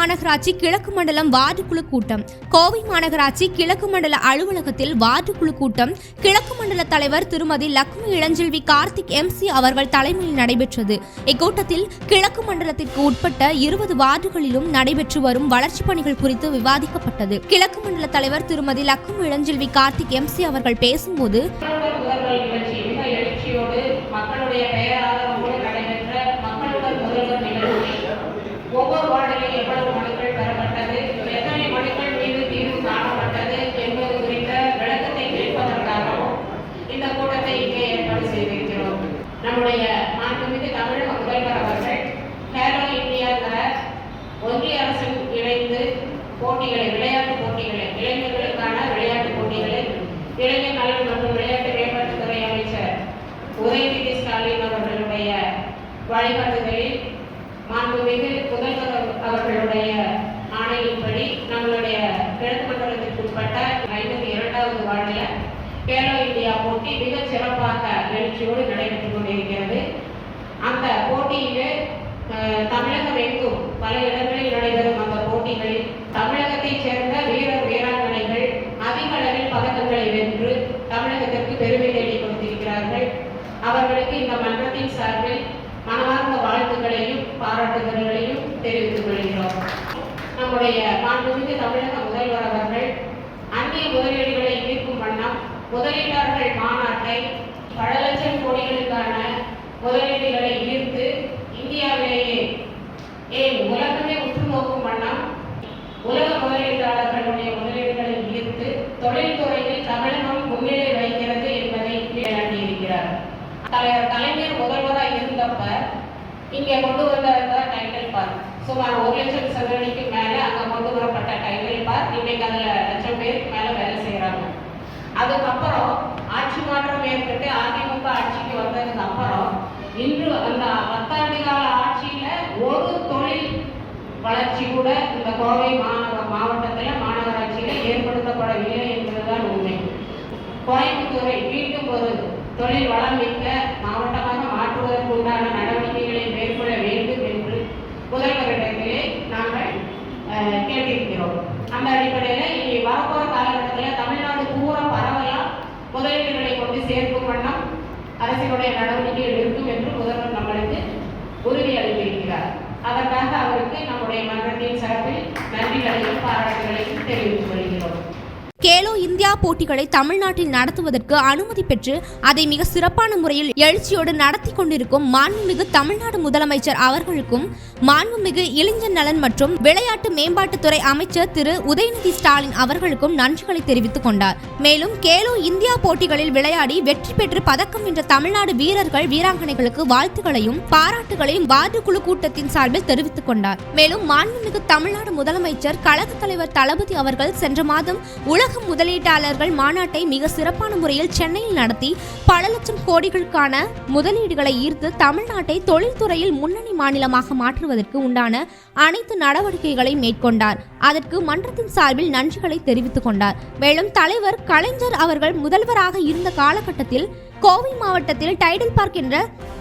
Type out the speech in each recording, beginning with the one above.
மாநகராட்சி கிழக்கு மண்டலம் வார்டு குழு கூட்டம். கோவை மாநகராட்சி கிழக்கு மண்டல அலுவலகத்தில் வார்டு குழு கூட்டம். கிழக்கு மண்டல தலைவர் திருமதி லக்ஷ்மி இளஞ்செல்வி கார்த்திக் எம்சி அவர்கள் தலைமையில் நடைபெற்றது. இக்கூட்டத்தில் கிழக்கு மண்டலத்திற்கு உட்பட்ட இருபது வார்டுகளிலும் நடைபெற்று வரும் வளர்ச்சிப் பணிகள் குறித்து விவாதிக்கப்பட்டது. கிழக்கு மண்டல தலைவர் திருமதி லக்ஷ்மி இளஞ்செல்வி கார்த்திக் எம்சி அவர்கள் பேசும்போது தமிழக முதல்வர் அவர்கள் ஹேலோ இந்தியாங்கிற ஒன்றிய அரசு இணைந்து போட்டிகளை விளையாட்டு போட்டிகளை இளைஞர்களுக்கான விளையாட்டு போட்டிகளை இளைஞர் நலன் மற்றும் விளையாட்டு மேம்பாட்டுத்துறை அமைச்சர் உதயநிதி ஸ்டாலின் அவர்களுடைய வழிகாட்டுதலில் மாண்புமிகு முதல்வர் அவர்களுடைய ஆணையின்படி நம்மளுடைய கிழக்கு மண்டலத்திற்கு உட்பட்ட ஐம்பத்தி இரண்டாவது வார்டில் கேலோ இந்தியா போட்டி மிகச் சிறப்பாக எழுச்சியோடு பல இடங்களில் நடைபெறும் அந்த போட்டிகளில் தமிழகத்தைச் சேர்ந்த வீரர் வீராங்கனைகள் அதிக அளவில் பதக்கங்களை வென்று தமிழகத்திற்கு பெருமை தேடி கொடுத்திருக்கிறார்கள் அவர்களுக்கு இந்த மன்றத்தின் சார்பில் மனமார்ந்த வாழ்த்துக்களையும் பாராட்டுதல்களையும் தெரிவித்துக் கொள்கிறோம் நம்முடைய மாண்புமிகு தமிழக முதல்வர் அவர்கள் அந்நிய முதலீடுகளை ஈர்க்கும் வண்ணம் முதலீட்டாளர்கள் மாநாட்டை பல லட்சம் கோடிகளுக்கான முதலீடுகளை ஈர்த்து இந்தியாவிலேயே ஏன் உலகமே உற்று நோக்கும் வண்ணம் உலக முதலீட்டாளர்களுடைய முதலீடுகளை ஈர்த்து தொழில்துறையில் தமிழகம் முன்னிலை வைக்கிறது என்பதை நிலைநாட்டியிருக்கிறார் தலை கலைஞர் முதல்வராக இருந்தப்ப இங்கே கொண்டு வந்த டைட்டில் பார்க் சுமார் ஒரு லட்சம் சதுரடிக்கு மேலே அங்கே கொண்டு வரப்பட்ட டைட்டில் பார்க் இன்னைக்கு அதில் லட்சம் பேருக்கு மேலே வேலை செய்கிறாங்க அதுக்கப்புறம் ஆட்சி மாற்றம் ஏற்பட்டு அதிமுக ஆட்சிக்கு வந்ததுக்கு அப்புறம் இன்று அந்த பத்தாண்டு கால ஆட்சியில் ஒரு தொழில் வளர்ச்சி கூட இந்த கோவை மாநகர மாவட்டத்தில் மாநகராட்சியில் ஏற்படுத்தப்படவில்லை என்பதுதான் உண்மை. கோயம்புத்தூரை மீண்டும் ஒரு தொழில் வளம் மிக்க மாவட்டமாக மாற்றுவதற்கு உண்டான நடவடிக்கைகளை மேற்கொள்ள வேண்டும் என்று முதல்வரிடத்திலே நாங்கள் கேட்டிருக்கிறோம். அந்த அடிப்படையில் இனி வரப்போற காலகட்டத்தில் தமிழ்நாடு பூரா பரவலாம் முதலீடுகளை கொண்டு சேர்க்கும் வண்ணம் அரசினுடைய நடவடிக்கைகள் இருக்கும் என்று முதல்வர் நம்மளுக்கு உறுதி அளித்திருக்கிறார். அதற்காக அவருக்கு நம்முடைய மன்றத்தின் சார்பில் நன்றிகளையும் பாராட்டுகளையும் தெரிவித்துக் கொள்கிறோம். கேலோ இந்தியா போட்டிகளை தமிழ்நாட்டில் நடத்துவதற்கு அனுமதி பெற்று அதை மிக சிறப்பான முறையில் எழுச்சியோடு நடத்தி கொண்டிருக்கும் மாண்புமிகு தமிழ்நாடு முதலமைச்சர் அவர்களுக்கும் மாண்புமிகு இளைஞர் நலன் மற்றும் விளையாட்டு மேம்பாட்டுத்துறை அமைச்சர் திரு. உதயநிதி ஸ்டாலின் அவர்களுக்கும் நன்றிகளை தெரிவித்துக் கொண்டார். மேலும் கேலோ இந்தியா போட்டிகளில் விளையாடி வெற்றி பெற்று பதக்கம் வென்ற தமிழ்நாடு வீரர்கள் வீராங்கனைகளுக்கு வாழ்த்துக்களையும் பாராட்டுகளையும் வார்டு குழு கூட்டத்தின் சார்பில் தெரிவித்துக் கொண்டார். மேலும் மாண்புமிகு தமிழ்நாடு முதலமைச்சர் கழக தலைவர் தளபதி அவர்கள் சென்ற மாதம் உலக முதலீட்டாளர்கள் மாநாட்டை மிக சிறப்பான முறையில் சென்னையில் நடத்தி பல லட்சம் கோடிகளுக்கான முதலீடுகளை ஈர்த்து தமிழ்நாட்டை தொழில்துறையில் முன்னணி மாநிலமாக மாற்றுவதற்கு உண்டான அனைத்து நடவடிக்கைகளை மேற்கொண்டார். அதற்கு மன்றத்தின் சார்பில் நன்றிகளை தெரிவித்துக் கொண்டார். மேலும் தலைவர் கலைஞர் அவர்கள் முதல்வராக இருந்த காலகட்டத்தில் கோவை மாவட்டத்தில் டைடல் பார்க் என்ற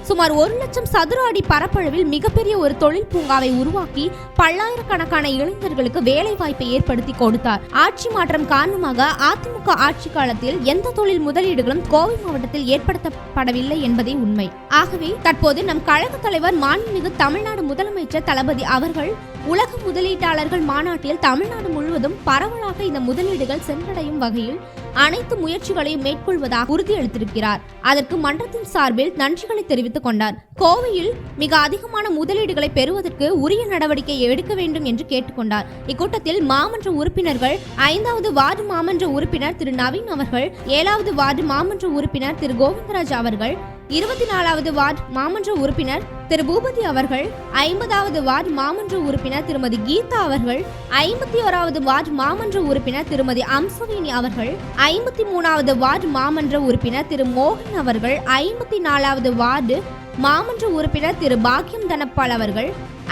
சுமார் ஒரு லட்சம் சதுர அடி பரப்பளவில் மிகப்பெரிய ஒரு தொழில் பூங்காவை உருவாக்கி பல்லாயிரக்கணக்கான இளைஞர்களுக்கு வேலை வாய்ப்பை ஏற்படுத்தி கொடுத்தார். ஆட்சி மாற்றம் காரணமாக அதிமுக ஆட்சி காலத்தில் எந்த தொழில் முதலீடுகளும் கோவை மாவட்டத்தில் ஏற்படுத்தப்படவில்லை என்பதே உண்மை. ஆகவே தற்போது நம் கழக தலைவர் மாண்புமிகு தமிழ்நாடு முதலமைச்சர் தளபதி அவர்கள் உலக முதலீட்டாளர்கள் மாநாட்டில் தமிழ்நாடு முழுவதும் பரவலாக இந்த முதலீடுகள் சென்றடையும் வகையில் அனைத்து முயற்சிகளையும் மேற்கொள்வதாக உறுதியளித்திருக்கிறார் அதற்கு மன்றத்தின் சார்பில் நன்றிகளை தெரிவித்துக் கொண்டார். கோவையில் மிக அதிகமான முதலீடுகளை பெறுவதற்கு உரிய நடவடிக்கை எடுக்க வேண்டும் என்று கேட்டுக்கொண்டார் இக்கூட்டத்தில் மாமன்ற உறுப்பினர்கள் ஐந்தாவது வார்டு மாமன்ற உறுப்பினர் திரு நவீன் அவர்கள் ஏழாவது வார்டு மாமன்ற உறுப்பினர் திரு கோவிந்தராஜ் அவர்கள் இருபத்தி நாலாவது வார்டு மாமன்ற உறுப்பினர் திரு. பூபதி அவர்கள் ஐம்பதாவது வார்டு மாமன்ற உறுப்பினர் திருமதி கீதா அவர்கள் ஐம்பத்தி ஓராவது வார்டு மாமன்ற உறுப்பினர் திருமதி அம்சவேணி அவர்கள் ஐம்பத்தி மூணாவது வார்டு மாமன்ற உறுப்பினர் திரு. மோகன் அவர்கள் ஐம்பத்தி நாலாவது வார்டு மாமன்ற உறுப்பினர் திரு. பாக்கியம் தனப்பால் அவர்கள்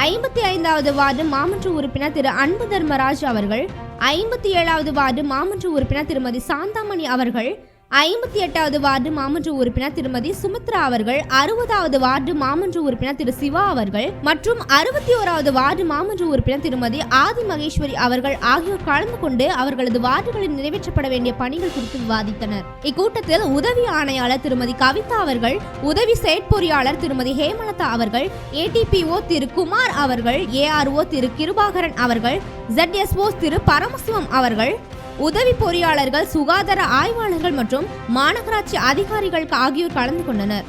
ஐம்பத்தி ஐந்தாவது வார்டு மாமன்ற உறுப்பினர் திரு. அன்பு தர்மராஜ் அவர்கள் ஐம்பத்தி ஏழாவது வார்டு மாமன்ற உறுப்பினர் திருமதி சாந்தாமணி அவர்கள் ஐம்பத்தி எட்டாவது வார்டு மாமன்ற உறுப்பினர் திருமதி சுமித்ரா அவர்கள் அறுபதாவது வார்டு மாமன்ற உறுப்பினர் திரு சிவா அவர்கள் மற்றும் அறுபத்தி ஓராவது வார்டு மாமன்ற உறுப்பினர் திருமதி ஆதி மகேஸ்வரி அவர்கள் ஆகியோர் கலந்து கொண்டு அவர்களது வார்டுகளில் நிறைவேற்றப்பட வேண்டிய பணிகள் குறித்து விவாதித்தனர். இக்கூட்டத்தில் உதவி ஆணையாளர் திருமதி கவிதா அவர்கள் உதவி செயற்பொறியாளர் திருமதி ஹேமலதா அவர்கள் ஏடிபிஓ திரு குமார் அவர்கள் ஏஆர்ஓ திரு கிருபாகரன் அவர்கள் ZSO திரு பரமசிவம் அவர்கள் உதவி பொறியாளர்கள் சுகாதார ஆய்வாளர்கள் மற்றும் மாநகராட்சி அதிகாரிகள் ஆகியோர் கலந்து கொண்டனர்.